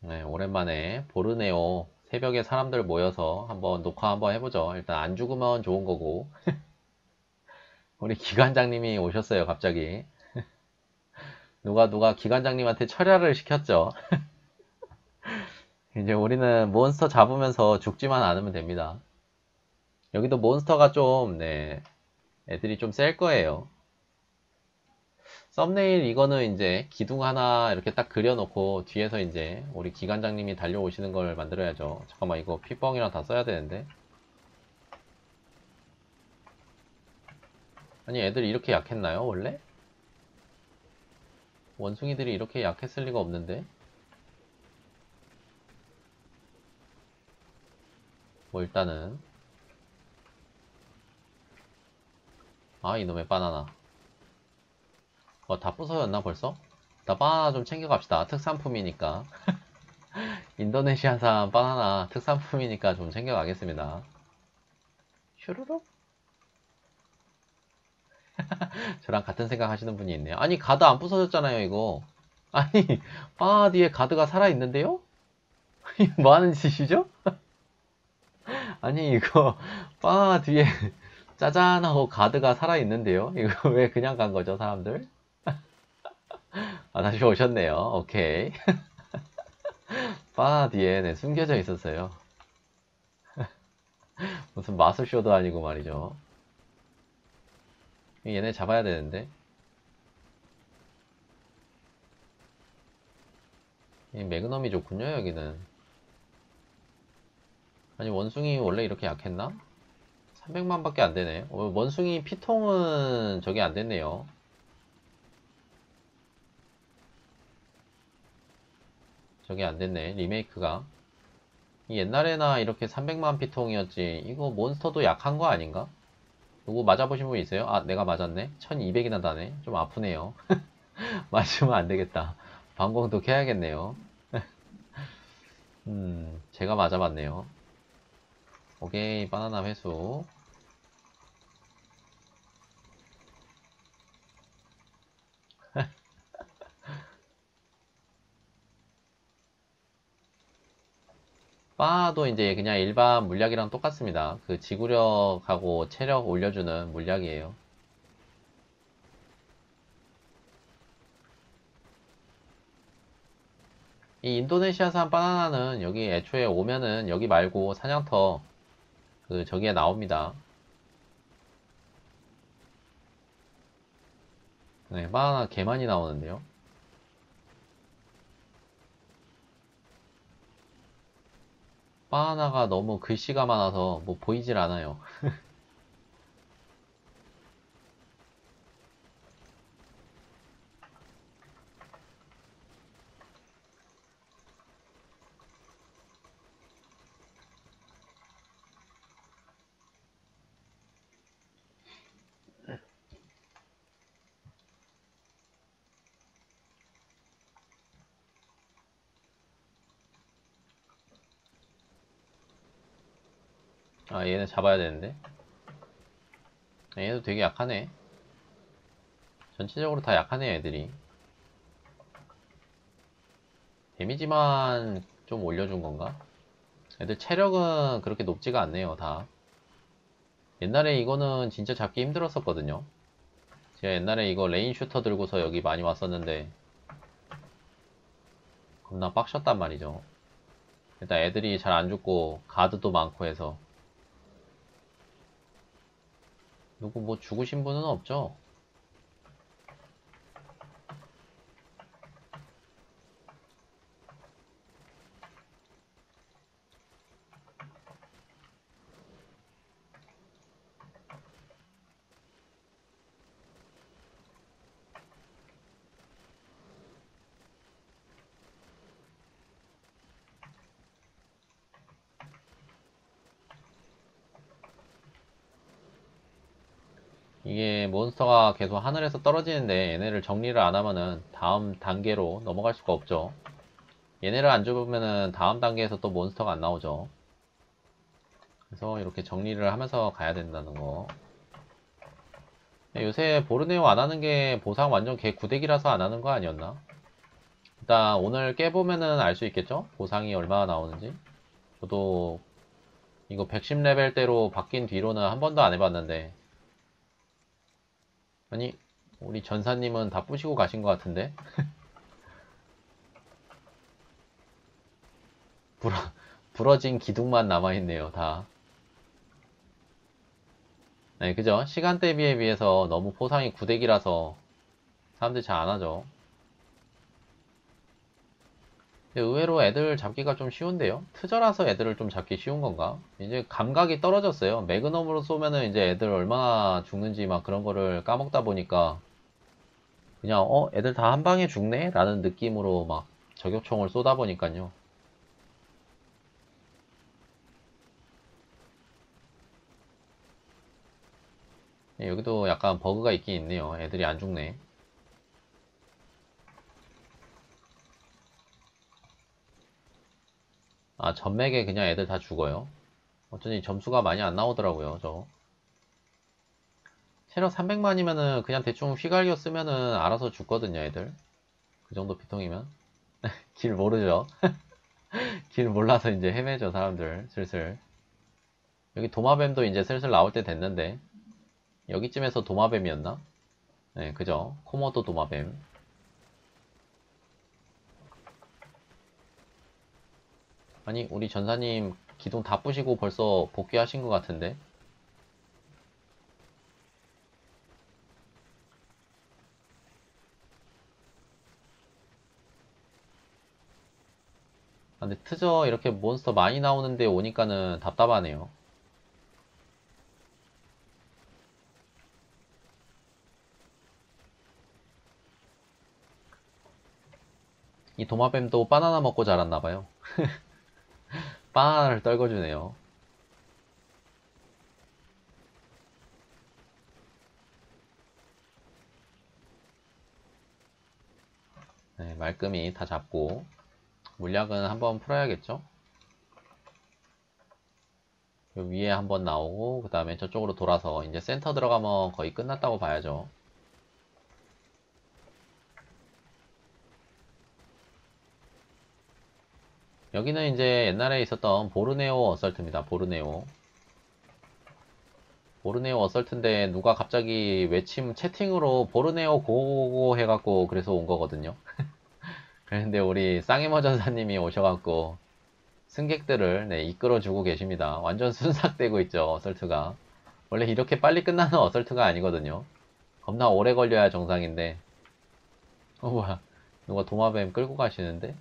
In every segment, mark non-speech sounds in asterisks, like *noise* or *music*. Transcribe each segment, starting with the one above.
네, 오랜만에 보르네오 새벽에 사람들 모여서 한번 녹화 한번 해보죠. 일단 안 죽으면 좋은 거고. *laughs* 우리 기관장님이 오셨어요, 갑자기. *laughs* 누가 누가 기관장님한테 철야를 시켰죠. *laughs* 이제 우리는 몬스터 잡으면서 죽지만 않으면 됩니다. 여기도 몬스터가 좀, 네, 애들이 좀 셀 거예요. 썸네일 이거는 이제 기둥 하나 이렇게 딱 그려놓고 뒤에서 이제 우리 기관장님이 달려오시는 걸 만들어야죠. 잠깐만 이거 핏뻥이랑 다 써야 되는데. 아니 애들이 이렇게 약했나요 원래? 원숭이들이 이렇게 약했을 리가 없는데. 뭐 일단은 아 이놈의 바나나 어, 다 부서졌나 벌써? 나 바나나 좀 챙겨갑시다. 특산품이니까. *laughs* 인도네시아산 바나나 특산품이니까 좀 챙겨가겠습니다. 슈루룩? *laughs* 저랑 같은 생각 하시는 분이 있네요. 아니, 가드 안 부서졌잖아요, 이거. 아니, 바나나 뒤에 가드가 살아있는데요? *laughs* 뭐 하는 짓이죠? 아니, 이거, 바나나 뒤에 짜잔하고 가드가 살아있는데요? 이거 왜 그냥 간 거죠, 사람들? *laughs* 아, 다시 오셨네요. 오케이. *laughs* 바나 뒤에 네, 숨겨져 있었어요. *laughs* 무슨 마술쇼도 아니고 말이죠. 얘네 잡아야 되는데. 이 매그넘이 좋군요, 여기는. 아니, 원숭이 원래 이렇게 약했나? 300만 밖에 안 되네. 어, 원숭이 피통은 저게 안 됐네요. 저게 안 됐네. 리메이크가. 옛날에나 이렇게 300만 피통이었지. 이거 몬스터도 약한 거 아닌가? 누구 맞아보신 분 있어요? 아, 내가 맞았네. 1200이나 다네. 좀 아프네요. *laughs* 맞으면 안 되겠다. 방공도 켜야겠네요. *laughs* 음, 제가 맞아봤네요. 오케이, 바나나 회수. 바도 이제 그냥 일반 물약이랑 똑같습니다. 그 지구력하고 체력 올려주는 물약이에요. 이 인도네시아산 바나나는 여기 애초에 오면은 여기 말고 사냥터 그 저기에 나옵니다. 네, 바나나 개 많이 나오는데요. 바나나가 너무 글씨가 많아서 뭐 보이질 않아요. 아, 얘네 잡아야 되는데. 아, 얘도 되게 약하네. 전체적으로 다 약하네, 애들이. 데미지만 좀 올려준 건가? 애들 체력은 그렇게 높지가 않네요, 다. 옛날에 이거는 진짜 잡기 힘들었었거든요. 제가 옛날에 이거 레인 슈터 들고서 여기 많이 왔었는데, 겁나 빡셨단 말이죠. 일단 애들이 잘 안 죽고, 가드도 많고 해서. 누구 뭐 죽으신 분은 없죠? 이게 몬스터가 계속 하늘에서 떨어지는데 얘네를 정리를 안 하면은 다음 단계로 넘어갈 수가 없죠. 얘네를 안 죽으면은 다음 단계에서 또 몬스터가 안 나오죠. 그래서 이렇게 정리를 하면서 가야 된다는 거. 요새 보르네오 안 하는 게 보상 완전 개 구대기라서 안 하는 거 아니었나? 일단 오늘 깨보면은 알 수 있겠죠? 보상이 얼마나 나오는지. 저도 이거 110레벨대로 바뀐 뒤로는 한 번도 안 해봤는데. 아니, 우리 전사님은 다 부시고 가신 것 같은데? *laughs* 부러, 부러진 기둥만 남아있네요, 다. 네, 그죠? 시간대 비에 비해서 너무 포상이 구대기라서 사람들이 잘안 하죠. 의외로 애들 잡기가 좀 쉬운데요? 트저라서 애들을 좀 잡기 쉬운 건가? 이제 감각이 떨어졌어요. 매그넘으로 쏘면은 이제 애들 얼마나 죽는지 막 그런 거를 까먹다 보니까 그냥 어 애들 다 한 방에 죽네? 라는 느낌으로 막 저격총을 쏘다 보니까요. 네, 여기도 약간 버그가 있긴 있네요. 애들이 안 죽네. 아, 전맥에 그냥 애들 다 죽어요. 어쩐지 점수가 많이 안 나오더라고요, 저. 체력 300만이면은 그냥 대충 휘갈겨 쓰면은 알아서 죽거든요, 애들. 그 정도 피통이면. *laughs* 길 모르죠? *laughs* 길 몰라서 이제 헤매죠, 사람들. 슬슬. 여기 도마뱀도 이제 슬슬 나올 때 됐는데. 여기쯤에서 도마뱀이었나? 네, 그죠. 코모도 도마뱀. 아니, 우리 전사님 기둥 다 부시고 벌써 복귀하신 것 같은데? 아, 근데 트저 이렇게 몬스터 많이 나오는데 오니까는 답답하네요. 이 도마뱀도 바나나 먹고 자랐나봐요. *laughs* *laughs* 바나나를 떨궈주네요. 네, 말끔히 다 잡고 물약은 한번 풀어야겠죠? 위에 한번 나오고 그 다음에 저쪽으로 돌아서 이제 센터 들어가면 거의 끝났다고 봐야죠. 여기는 이제 옛날에 있었던 보르네오 어설트입니다. 보르네오. 보르네오 어설트인데 누가 갑자기 외침 채팅으로 보르네오 고고고 해갖고 그래서 온 거거든요. *laughs* 그런데 우리 쌍해머 전사님이 오셔갖고 승객들을 네, 이끌어주고 계십니다. 완전 순삭되고 있죠. 어설트가. 원래 이렇게 빨리 끝나는 어설트가 아니거든요. 겁나 오래 걸려야 정상인데. 어 뭐야. 누가 도마뱀 끌고 가시는데?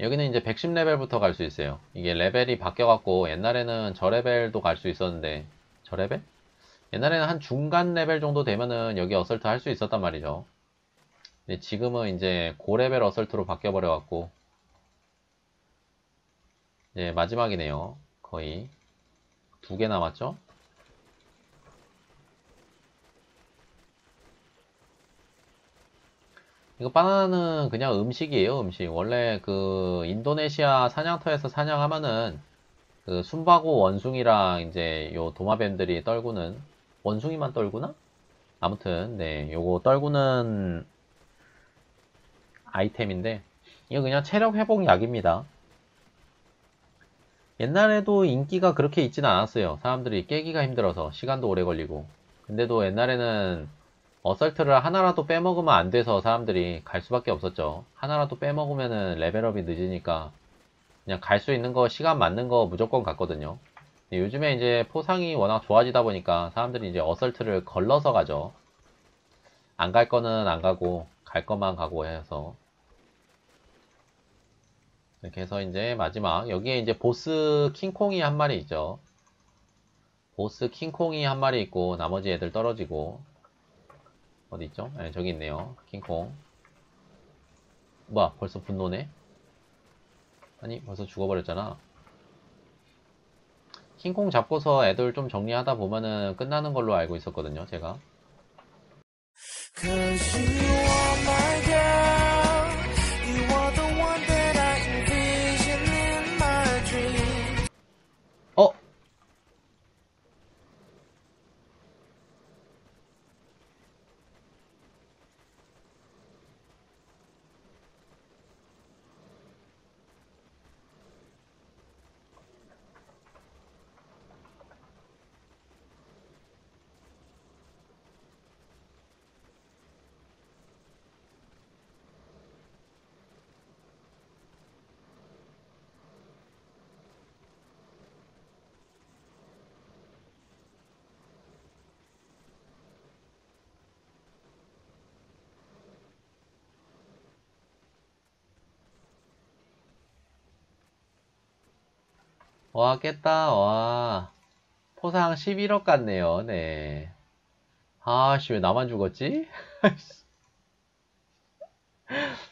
여기는 이제 110레벨부터 갈 수 있어요. 이게 레벨이 바뀌어갖고 옛날에는 저 레벨도 갈 수 있었는데 저 레벨? 옛날에는 한 중간 레벨 정도 되면은 여기 어설트 할 수 있었단 말이죠. 근데 지금은 이제 고레벨 어설트로 바뀌어버려갖고 이제 마지막이네요. 거의 두 개 남았죠? 이거 바나나는 그냥 음식이에요, 음식. 원래 그 인도네시아 사냥터에서 사냥하면은 그 숨바고 원숭이랑 이제 요 도마뱀들이 떨구는 원숭이만 떨구나? 아무튼 네, 요거 떨구는 아이템인데 이거 그냥 체력 회복 약입니다. 옛날에도 인기가 그렇게 있지는 않았어요. 사람들이 깨기가 힘들어서 시간도 오래 걸리고. 근데도 옛날에는 어설트를 하나라도 빼먹으면 안 돼서 사람들이 갈 수밖에 없었죠. 하나라도 빼먹으면은 레벨업이 늦으니까 그냥 갈 수 있는 거 시간 맞는 거 무조건 갔거든요. 요즘에 이제 포상이 워낙 좋아지다 보니까 사람들이 이제 어설트를 걸러서 가죠. 안 갈 거는 안 가고 갈 것만 가고 해서 이렇게 해서 이제 마지막 여기에 이제 보스 킹콩이 한 마리 있죠. 보스 킹콩이 한 마리 있고 나머지 애들 떨어지고 어디 있죠? 네, 저기 있네요. 킹콩. 뭐야, 벌써 분노네? 아니, 벌써 죽어버렸잖아. 킹콩 잡고서 애들 좀 정리하다 보면은 끝나는 걸로 알고 있었거든요, 제가. 와, 깼다, 와. 포상 11억 같네요, 네. 아씨, 왜 나만 죽었지? *laughs*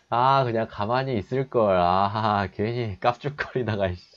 아, 그냥 가만히 있을걸. 아, 괜히 깝죽거리다가, 씨.